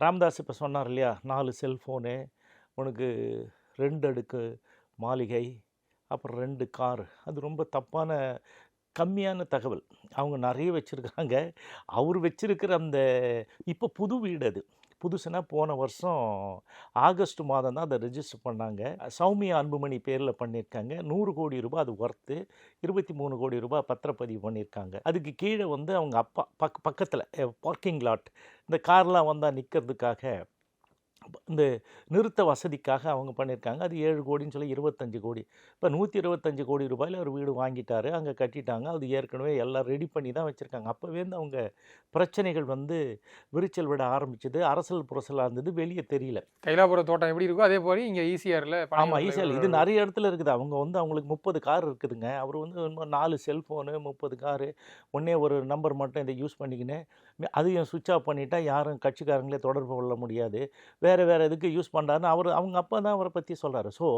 ராம்தாஸ் இப்போ சொன்னார் இல்லையா? நாலு செல்ஃபோனு உனக்கு ரெண்டு அடுக்கு மாளிகை அப்புறம் ரெண்டு கார் அது ரொம்ப தப்பான கம்மியான தகவல். அவங்க நிறைய வச்சுருக்காங்க. அவர் வச்சுருக்கிற அந்த இப்போ புது வீடு அது. புதுசுனா போன வருஷம் ஆகஸ்ட் மாதம் தான் அதை ரெஜிஸ்டர் பண்ணாங்க. சௌமியா அன்புமணி பேரில் பண்ணியிருக்காங்க. நூறு கோடி ரூபாய் அது ஒர்த்து இருபத்தி மூணு கோடி ரூபாய் பத்திரப்பதிவு பண்ணியிருக்காங்க. அதுக்கு கீழே வந்து அவங்க அப்பா பக் பக்கத்தில் பார்க்கிங் லாட் இந்த கார்லாம் வந்தால் நிற்கிறதுக்காக இந்த நிறுத்த வசதிக்காக அவங்க பண்ணியிருக்காங்க. அது ஏழு கோடின்னு சொல்லி இருபத்தஞ்சு கோடி. இப்போ நூற்றி இருபத்தஞ்சு கோடி ரூபாயில் ஒரு வீடு வாங்கிட்டாரு. அங்கே கட்டிட்டாங்க. அது ஏற்கனவே எல்லாம் ரெடி பண்ணி தான் வச்சுருக்காங்க. அப்போவேருந்து அவங்க பிரச்சனைகள் வந்து விரிச்சல் விட ஆரம்பிச்சது. அரசல் புரசலாக இருந்தது. வெளியே தெரியல. தைலாபுரம் தோட்டம் எப்படி இருக்கோ அதே போல இங்க ஈசிஆர்ல ஆமாம் ஈஸியாக இது நிறைய இடத்துல இருக்குது. அவங்க வந்து அவங்களுக்கு முப்பது கார் இருக்குதுங்க. அவர் வந்து நாலு செல்ஃபோனு முப்பது காரு. ஒன்றே ஒரு நம்பர் மட்டும் இதை யூஸ் பண்ணிக்கின்னு அதையும் சுவிட்ச் ஆஃப் பண்ணிட்டா யாரும் கட்சிக்காரங்களே தொடர்பு கொள்ள முடியாது. வேறு வேறு வேறு இதுக்கு யூஸ் பண்ணுறாருன்னு அவர் அவங்க அப்பா தான் அவரை பற்றி சொல்கிறாரு ஸோ